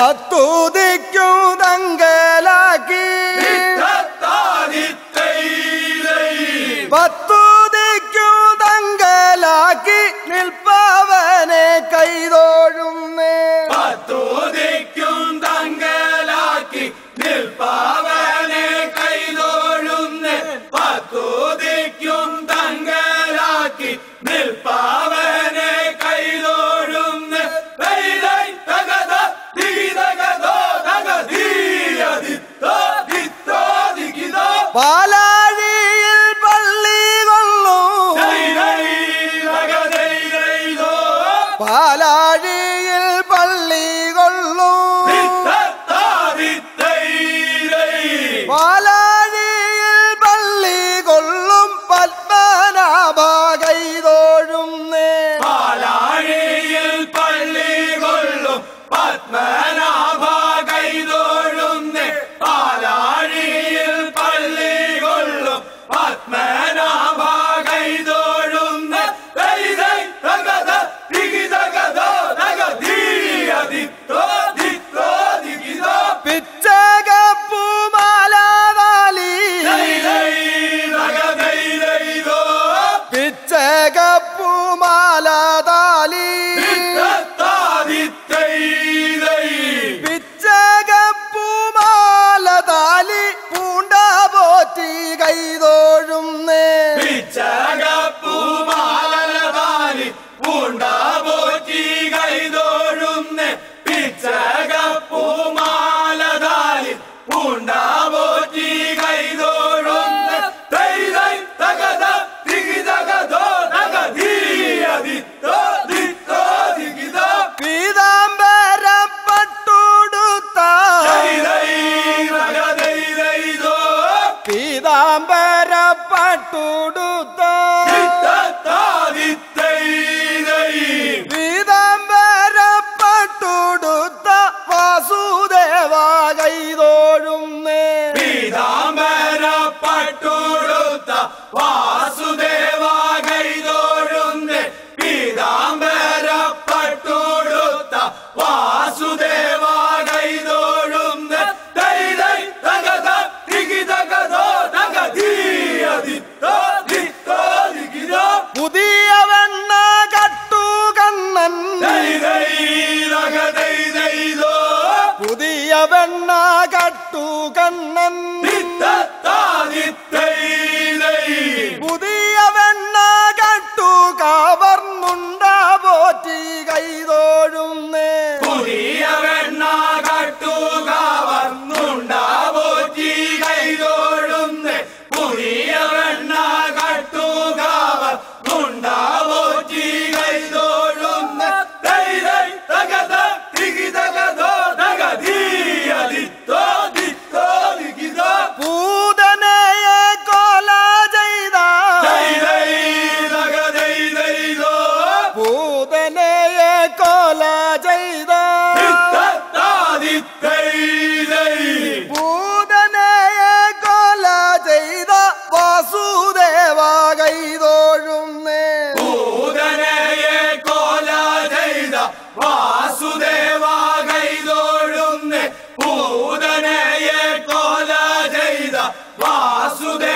അത്തുതിക്കും തങ്കലാക്കി പത്തുതിക്കും തങ്കലാക്കി നിൽപ്പ बाला। ചകപ്പൂമാലതാലിൽ പൂണ്ടാവോറ്റി കൈതോഴുന്ന തൈതൈ തകത തികിതകതോ തകതീയതി പീതാംബരപ്പട്ടുടു വെണ്ണം പുതിയ വെണ്ണ കട്ടു കവർന്നുണ്ടാ പോറ്റി കൈതോഴുന്നേ വാസുദേവാ കൈതോഴുന്നേ പൂതനയെ കോല ചെയ്ത വാസുദേവ